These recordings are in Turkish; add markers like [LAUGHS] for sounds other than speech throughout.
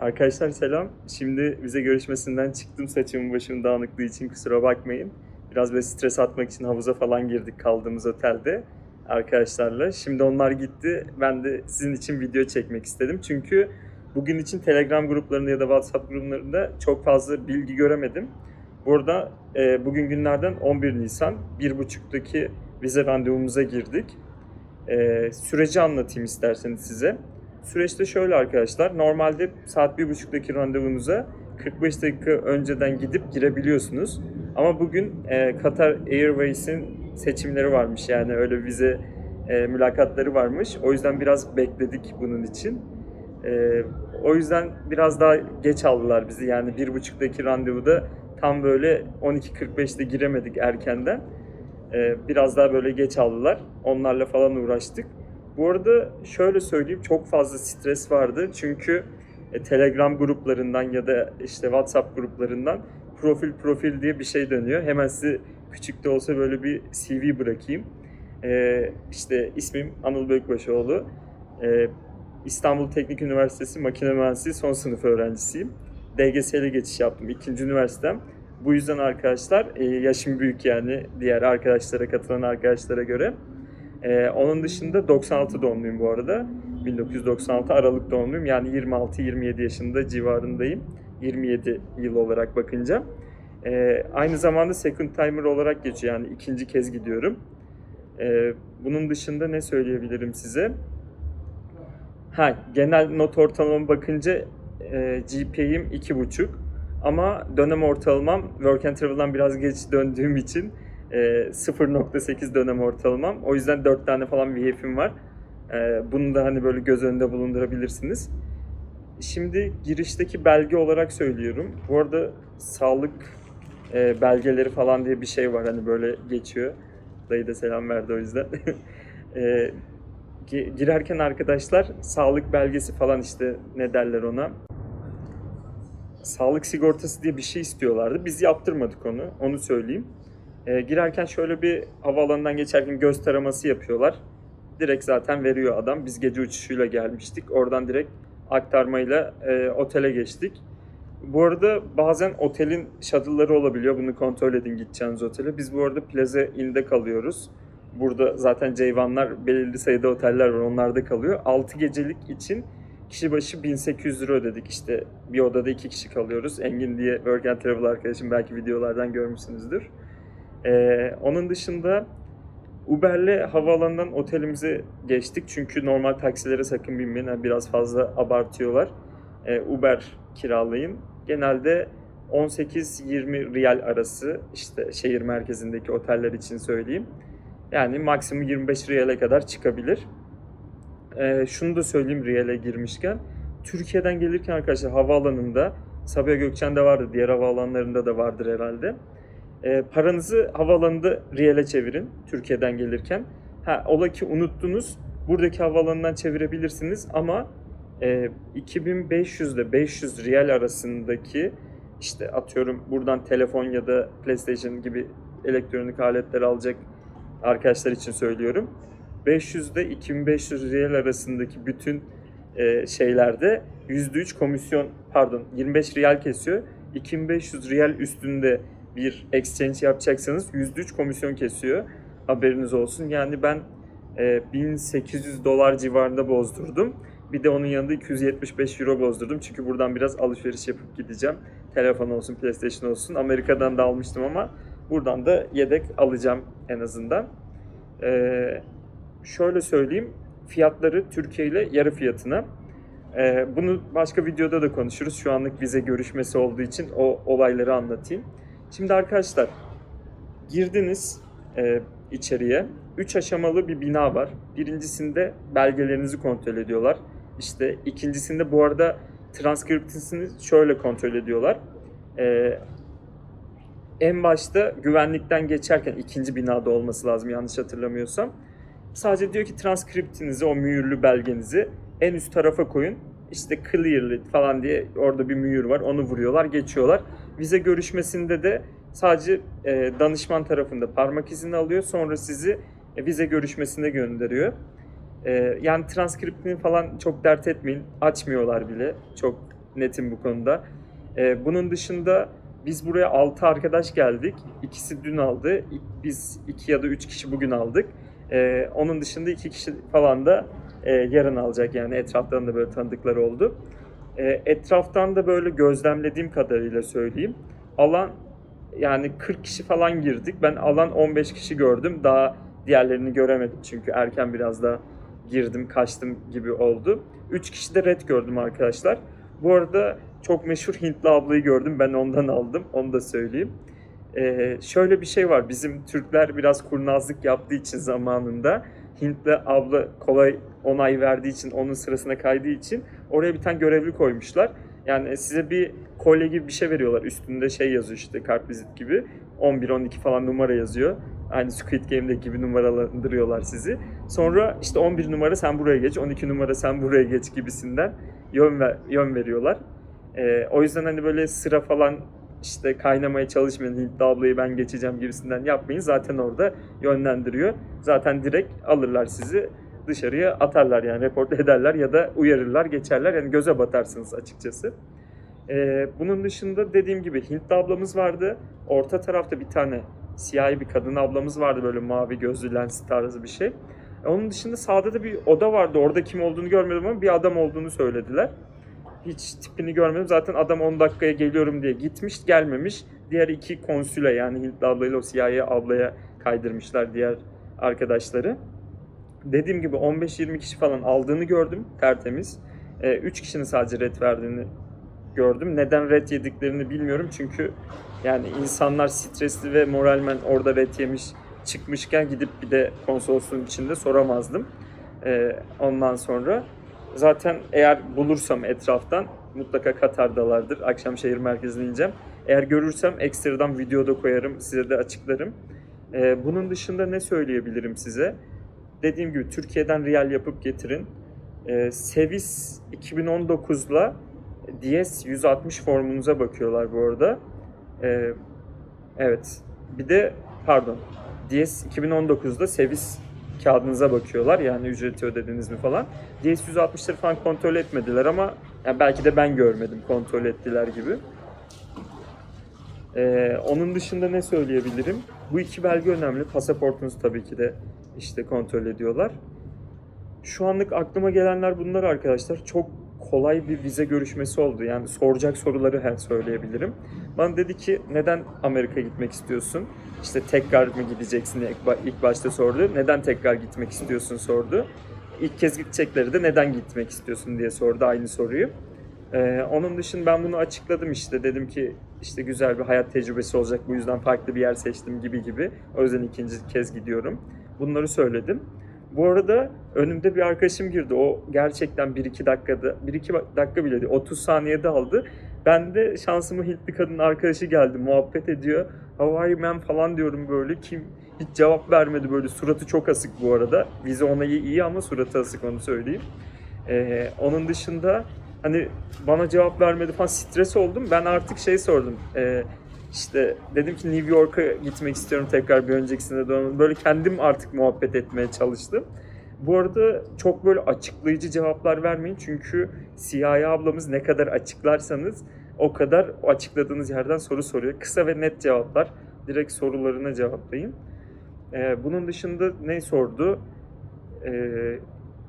Arkadaşlar selam. Şimdi vize görüşmesinden çıktım saçımın başım dağınıklığı için kusura bakmayın. Biraz böyle stres atmak için havuza falan girdik kaldığımız otelde arkadaşlarla. Şimdi onlar gitti. Ben de sizin için video çekmek istedim. Çünkü bugün için Telegram gruplarında ya da WhatsApp gruplarında çok fazla bilgi göremedim. Burada e, bugün günlerden 11 Nisan 1.30'daki vize randevumuza girdik. E, süreci anlatayım isterseniz size. Süreçte şöyle arkadaşlar. Normalde saat 1.30'daki randevunuza 45 dakika önceden gidip girebiliyorsunuz. Ama bugün e, Qatar Airways'in seçimleri varmış. Yani öyle vize e, mülakatları varmış. O yüzden biraz bekledik bunun için. E, o yüzden biraz daha geç aldılar bizi. Yani 1.30'daki randevuda tam böyle 12.45'te giremedik erkenden. E, biraz daha böyle geç aldılar. Onlarla falan uğraştık. Bu arada şöyle söyleyeyim çok fazla stres vardı. Çünkü e, Telegram gruplarından ya da işte WhatsApp gruplarından profil profil diye bir şey dönüyor. Hemen size küçük de olsa böyle bir CV bırakayım. E, işte ismim Anıl Bökbaşoğlu. E, İstanbul Teknik Üniversitesi Makine Mühendisliği son sınıf öğrencisiyim. DGS ile geçiş yaptım. ikinci üniversitem. Bu yüzden arkadaşlar e, yaşım büyük yani diğer arkadaşlara katılan arkadaşlara göre. Ee, onun dışında 96 doğumluyum bu arada. 1996 Aralık doğumluyum. Yani 26-27 yaşında civarındayım. 27 yıl olarak bakınca. Ee, aynı zamanda second timer olarak geçiyor. Yani ikinci kez gidiyorum. Ee, bunun dışında ne söyleyebilirim size? Ha, genel not ortalamama bakınca e, GPA'im 2.5. Ama dönem ortalamam Work and Travel'dan biraz geç döndüğüm için e, 0.8 dönem ortalamam. O yüzden 4 tane falan VF'im var. E, bunu da hani böyle göz önünde bulundurabilirsiniz. Şimdi girişteki belge olarak söylüyorum. Bu arada sağlık e, belgeleri falan diye bir şey var hani böyle geçiyor. Dayı da selam verdi o yüzden. [LAUGHS] e, gi- girerken arkadaşlar sağlık belgesi falan işte ne derler ona sağlık sigortası diye bir şey istiyorlardı. Biz yaptırmadık onu. Onu söyleyeyim. E, girerken şöyle bir havaalanından geçerken göz taraması yapıyorlar. Direkt zaten veriyor adam. Biz gece uçuşuyla gelmiştik. Oradan direkt aktarmayla e, otele geçtik. Bu arada bazen otelin shuttle'ları olabiliyor. Bunu kontrol edin gideceğiniz otele. Biz bu arada Plaza Inn'de kalıyoruz. Burada zaten Ceyvanlar belirli sayıda oteller var. Onlarda kalıyor. 6 gecelik için kişi başı 1800 lira ödedik. İşte bir odada iki kişi kalıyoruz. Engin diye Work Travel arkadaşım belki videolardan görmüşsünüzdür. Ee, onun dışında Uber'le havaalanından otelimize geçtik. Çünkü normal taksilere sakın binmeyin. Biraz fazla abartıyorlar. Ee, Uber kiralayın. Genelde 18-20 riyal arası işte şehir merkezindeki oteller için söyleyeyim. Yani maksimum 25 riyale kadar çıkabilir. Ee, şunu da söyleyeyim riyale girmişken. Türkiye'den gelirken arkadaşlar havaalanında Sabiha Gökçen'de vardı, diğer havaalanlarında da vardır herhalde. E, paranızı havaalanında riyale çevirin Türkiye'den gelirken. Ha, ola ki unuttunuz. Buradaki havaalanından çevirebilirsiniz ama e, 2500 ile 500 riyal arasındaki işte atıyorum buradan telefon ya da PlayStation gibi elektronik aletler alacak arkadaşlar için söylüyorum. 500 ile 2500 riyal arasındaki bütün e, şeylerde %3 komisyon pardon 25 riyal kesiyor. 2500 riyal üstünde bir exchange yapacaksanız %3 komisyon kesiyor. Haberiniz olsun. Yani ben e, 1800 dolar civarında bozdurdum. Bir de onun yanında 275 euro bozdurdum. Çünkü buradan biraz alışveriş yapıp gideceğim. Telefon olsun, PlayStation olsun. Amerika'dan da almıştım ama buradan da yedek alacağım en azından. Ee, şöyle söyleyeyim. Fiyatları Türkiye ile yarı fiyatına. Ee, bunu başka videoda da konuşuruz. Şu anlık vize görüşmesi olduğu için o olayları anlatayım. Şimdi arkadaşlar girdiniz e, içeriye. Üç aşamalı bir bina var. Birincisinde belgelerinizi kontrol ediyorlar. İşte ikincisinde bu arada transkriptisini şöyle kontrol ediyorlar. E, en başta güvenlikten geçerken ikinci binada olması lazım yanlış hatırlamıyorsam. Sadece diyor ki transkriptinizi, o mühürlü belgenizi en üst tarafa koyun. İşte clearly falan diye orada bir mühür var. Onu vuruyorlar, geçiyorlar. Vize görüşmesinde de sadece e, danışman tarafında parmak izini alıyor. Sonra sizi e, vize görüşmesine gönderiyor. E, yani transkriptini falan çok dert etmeyin. Açmıyorlar bile. Çok netim bu konuda. Ee, bunun dışında biz buraya 6 arkadaş geldik. İkisi dün aldı. Biz 2 ya da 3 kişi bugün aldık. Ee, onun dışında 2 kişi falan da e, yarın alacak yani etraftan da böyle tanıdıkları oldu. Ee, etraftan da böyle gözlemlediğim kadarıyla söyleyeyim. Alan yani 40 kişi falan girdik. Ben alan 15 kişi gördüm. Daha diğerlerini göremedim çünkü erken biraz da girdim, kaçtım gibi oldu. 3 kişi de red gördüm arkadaşlar. Bu arada çok meşhur Hintli ablayı gördüm. Ben ondan aldım. Onu da söyleyeyim. Ee, şöyle bir şey var. Bizim Türkler biraz kurnazlık yaptığı için zamanında Hintli abla kolay onay verdiği için, onun sırasına kaydığı için oraya bir tane görevli koymuşlar. Yani size bir kolye gibi bir şey veriyorlar. Üstünde şey yazıyor işte kartvizit gibi. 11-12 falan numara yazıyor. Aynı Squid Game'deki gibi numaralandırıyorlar sizi. Sonra işte 11 numara sen buraya geç, 12 numara sen buraya geç gibisinden yön, ver, yön veriyorlar. Ee, o yüzden hani böyle sıra falan işte kaynamaya çalışmayın. Hintli ablayı ben geçeceğim gibisinden yapmayın. Zaten orada yönlendiriyor. Zaten direkt alırlar sizi dışarıya atarlar yani report ederler ya da uyarırlar geçerler. Yani göze batarsınız açıkçası. Ee, bunun dışında dediğim gibi Hintli ablamız vardı. Orta tarafta bir tane siyahi bir kadın ablamız vardı böyle mavi gözlü lens tarzı bir şey. Onun dışında sağda da bir oda vardı. Orada kim olduğunu görmedim ama bir adam olduğunu söylediler. Hiç tipini görmedim. Zaten adam 10 dakikaya geliyorum diye gitmiş gelmemiş. Diğer iki konsüle yani Hintli ablayla o siyahi ablaya kaydırmışlar diğer arkadaşları. Dediğim gibi 15-20 kişi falan aldığını gördüm tertemiz. 3 kişinin sadece red verdiğini gördüm. Neden red yediklerini bilmiyorum çünkü yani insanlar stresli ve moralmen orada red yemiş çıkmışken gidip bir de konsolosluğun içinde soramazdım. Ee, ondan sonra zaten eğer bulursam etraftan mutlaka Katar'dalardır. Akşam şehir merkezine ineceğim. Eğer görürsem ekstradan videoda koyarım, size de açıklarım. Ee, bunun dışında ne söyleyebilirim size? Dediğim gibi Türkiye'den real yapıp getirin. Ee, Sevis 2019'la DS 160 formunuza bakıyorlar bu arada. Ee, evet. Bir de pardon. DS 2019'da Sevis kağıdınıza bakıyorlar. Yani ücreti ödediniz mi falan. DS 160'ları falan kontrol etmediler ama yani belki de ben görmedim kontrol ettiler gibi. Ee, onun dışında ne söyleyebilirim? Bu iki belge önemli. Pasaportunuzu tabii ki de işte kontrol ediyorlar. Şu anlık aklıma gelenler bunlar arkadaşlar. Çok kolay bir vize görüşmesi oldu. Yani soracak soruları her söyleyebilirim. Bana dedi ki neden Amerika'ya gitmek istiyorsun? İşte tekrar mı gideceksin ilk başta sordu. Neden tekrar gitmek istiyorsun sordu. İlk kez gidecekleri de neden gitmek istiyorsun diye sordu aynı soruyu. Ee, onun dışında ben bunu açıkladım işte. Dedim ki işte güzel bir hayat tecrübesi olacak. Bu yüzden farklı bir yer seçtim gibi gibi. O yüzden ikinci kez gidiyorum. Bunları söyledim. Bu arada önümde bir arkadaşım girdi. O gerçekten 1-2 dakikada, 1-2 dakika bile değil, 30 saniyede aldı. Ben de şansıma Hintli kadın arkadaşı geldi. Muhabbet ediyor. How are you man falan diyorum böyle. Kim hiç cevap vermedi böyle. Suratı çok asık bu arada. Vize onayı iyi ama suratı asık onu söyleyeyim. Ee, onun dışında hani bana cevap vermedi falan stres oldum. Ben artık şey sordum. Ee, işte dedim ki New York'a gitmek istiyorum tekrar bir öncekisine dönmem. Böyle kendim artık muhabbet etmeye çalıştım. Bu arada çok böyle açıklayıcı cevaplar vermeyin çünkü siyahi ablamız ne kadar açıklarsanız o kadar o açıkladığınız yerden soru soruyor. Kısa ve net cevaplar. Direkt sorularına cevaplayın. Ee, bunun dışında ne sordu? Ee,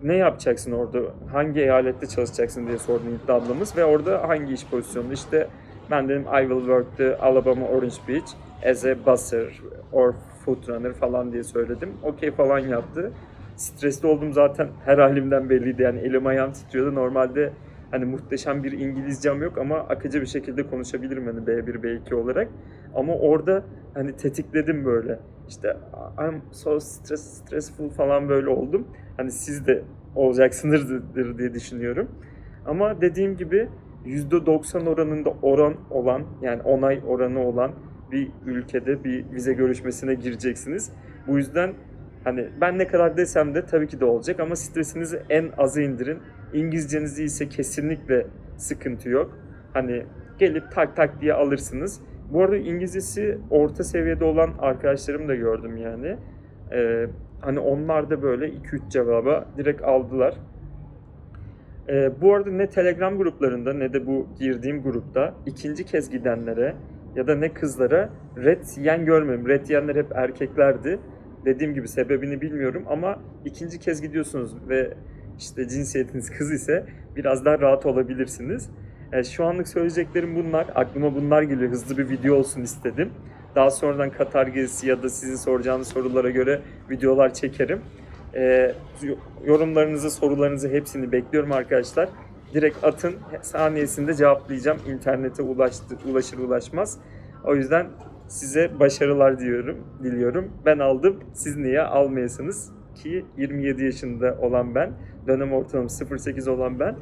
ne yapacaksın orada? Hangi eyalette çalışacaksın diye sordu Hintli ablamız ve orada hangi iş pozisyonunda? İşte ben dedim I will work the Alabama Orange Beach as a busser or food runner falan diye söyledim. Okey falan yaptı. Stresli oldum zaten her halimden belliydi yani elim ayağım titriyordu. Normalde hani muhteşem bir İngilizcem yok ama akıcı bir şekilde konuşabilirim hani B1 B2 olarak. Ama orada hani tetikledim böyle. İşte I'm so stress, stressful falan böyle oldum. Hani siz de olacaksınızdır diye düşünüyorum. Ama dediğim gibi %90 oranında oran olan yani onay oranı olan bir ülkede bir vize görüşmesine gireceksiniz. Bu yüzden hani ben ne kadar desem de tabii ki de olacak ama stresinizi en aza indirin. İngilizceniz iyiyse kesinlikle sıkıntı yok. Hani gelip tak tak diye alırsınız. Bu arada İngilizcesi orta seviyede olan arkadaşlarım da gördüm yani. Ee, hani onlar da böyle 2-3 cevaba direkt aldılar. Ee, bu arada ne Telegram gruplarında ne de bu girdiğim grupta ikinci kez gidenlere ya da ne kızlara red yiyen görmedim. Red yiyenler hep erkeklerdi. Dediğim gibi sebebini bilmiyorum ama ikinci kez gidiyorsunuz ve işte cinsiyetiniz kız ise biraz daha rahat olabilirsiniz. Ee, şu anlık söyleyeceklerim bunlar. Aklıma bunlar geliyor. Hızlı bir video olsun istedim. Daha sonradan Katar gezisi ya da sizin soracağınız sorulara göre videolar çekerim. Ee, yorumlarınızı, sorularınızı hepsini bekliyorum arkadaşlar. Direkt atın. Saniyesinde cevaplayacağım. İnternete ulaştı, ulaşır ulaşmaz. O yüzden size başarılar diyorum, diliyorum. Ben aldım. Siz niye almayasınız? Ki 27 yaşında olan ben, dönem ortalama 08 olan ben,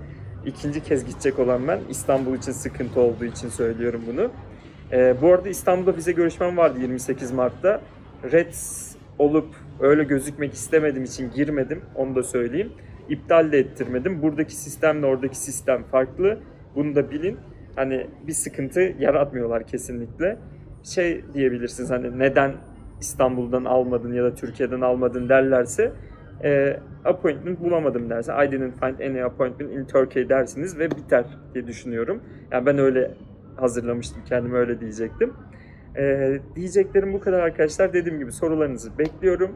ikinci kez gidecek olan ben. İstanbul için sıkıntı olduğu için söylüyorum bunu. Ee, bu arada İstanbul'da vize görüşmem vardı 28 Mart'ta. Red olup öyle gözükmek istemediğim için girmedim. Onu da söyleyeyim. İptal de ettirmedim. Buradaki sistemle oradaki sistem farklı. Bunu da bilin. Hani bir sıkıntı yaratmıyorlar kesinlikle. Şey diyebilirsiniz hani neden İstanbul'dan almadın ya da Türkiye'den almadın derlerse e, appointment bulamadım derse I didn't find any appointment in Turkey dersiniz ve biter diye düşünüyorum. Yani ben öyle hazırlamıştım kendime öyle diyecektim. Ee, diyeceklerim bu kadar arkadaşlar. Dediğim gibi sorularınızı bekliyorum.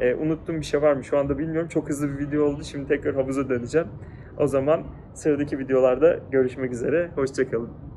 Ee, unuttuğum bir şey var mı şu anda bilmiyorum. Çok hızlı bir video oldu. Şimdi tekrar havuza döneceğim. O zaman sıradaki videolarda görüşmek üzere. Hoşçakalın.